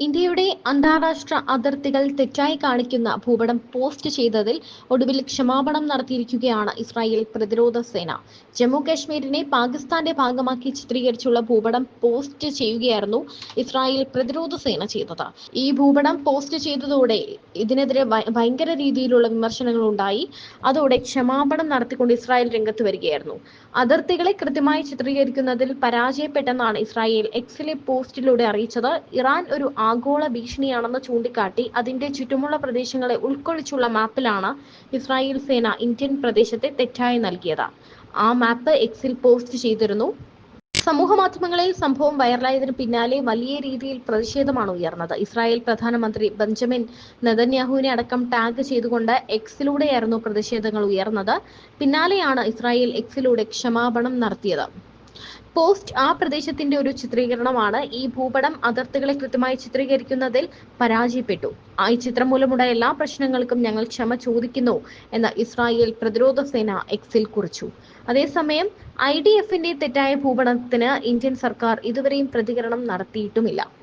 ഇന്ത്യയുടെ അന്താരാഷ്ട്ര അതിർത്തികൾ തെറ്റായി കാണിക്കുന്ന ഭൂപടം പോസ്റ്റ് ചെയ്തതിൽ ഒടുവിൽ ക്ഷമാപണം നടത്തിയിരിക്കുകയാണ് ഇസ്രായേൽ പ്രതിരോധ സേന. ജമ്മു കാശ്മീരിനെ പാകിസ്ഥാന്റെ ഭാഗമാക്കി ചിത്രീകരിച്ചുള്ള ഭൂപടം പോസ്റ്റ് ചെയ്യുകയായിരുന്നു ഇസ്രായേൽ പ്രതിരോധ സേന ചെയ്തത്. ഈ ഭൂപടം പോസ്റ്റ് ചെയ്തതോടെ ഇതിനെതിരെ ഭയങ്കര രീതിയിലുള്ള വിമർശനങ്ങൾ ഉണ്ടായി. അതോടെ ക്ഷമാപണം നടത്തിക്കൊണ്ട് ഇസ്രായേൽ രംഗത്ത് വരികയായിരുന്നു. അതിർത്തികളെ കൃത്യമായി ചിത്രീകരിക്കുന്നതിൽ പരാജയപ്പെട്ടെന്നാണ് ഇസ്രായേൽ എക്സിലെ പോസ്റ്റിലൂടെ അറിയിച്ചത്. ഇറാൻ ഒരു ആഗോള ഭീഷണിയാണെന്ന് ചൂണ്ടിക്കാട്ടി അതിന്റെ ചുറ്റുമുള്ള പ്രദേശങ്ങളെ ഉൾക്കൊള്ളിച്ചുള്ള മാപ്പിലാണ് ഇസ്രായേൽ സേന ഇന്ത്യൻ പ്രദേശത്തെ തെറ്റായി നൽകിയത്. ആ മാപ്പ് എക്സിൽ പോസ്റ്റ് ചെയ്തിരുന്നു. സമൂഹ മാധ്യമങ്ങളിൽ സംഭവം വൈറലായതിനു പിന്നാലെ വലിയ രീതിയിൽ പ്രതിഷേധമാണ് ഉയർന്നത്. ഇസ്രായേൽ പ്രധാനമന്ത്രി ബെഞ്ചമിൻ നെതന്യാഹുവിനെ അടക്കം ടാഗ് ചെയ്തുകൊണ്ട് എക്സിലൂടെയായിരുന്നു പ്രതിഷേധങ്ങൾ ഉയർന്നത്. പിന്നാലെയാണ് ഇസ്രായേൽ എക്സിലൂടെ ക്ഷമാപണം നടത്തിയത്. പോസ്റ്റ് ആ പ്രദേശത്തിന്റെ ഒരു ചിത്രീകരണമാണ്. ഈ ഭൂപടം അതിർത്തികളെ കൃത്യമായി ചിത്രീകരിക്കുന്നതിൽ പരാജയപ്പെട്ടു. ആ ഈ ചിത്രം മൂലമുണ്ടായ എല്ലാ പ്രശ്നങ്ങൾക്കും ഞങ്ങൾ ക്ഷമ ചോദിക്കുന്നു എന്ന് ഇസ്രായേൽ പ്രതിരോധ സേന എക്സിൽ കുറിച്ചു. അതേസമയം ഐ ഡി എഫിന്റെ തെറ്റായ ഭൂപടത്തിന് ഇന്ത്യൻ സർക്കാർ ഇതുവരെയും പ്രതികരണം നടത്തിയിട്ടുമില്ല.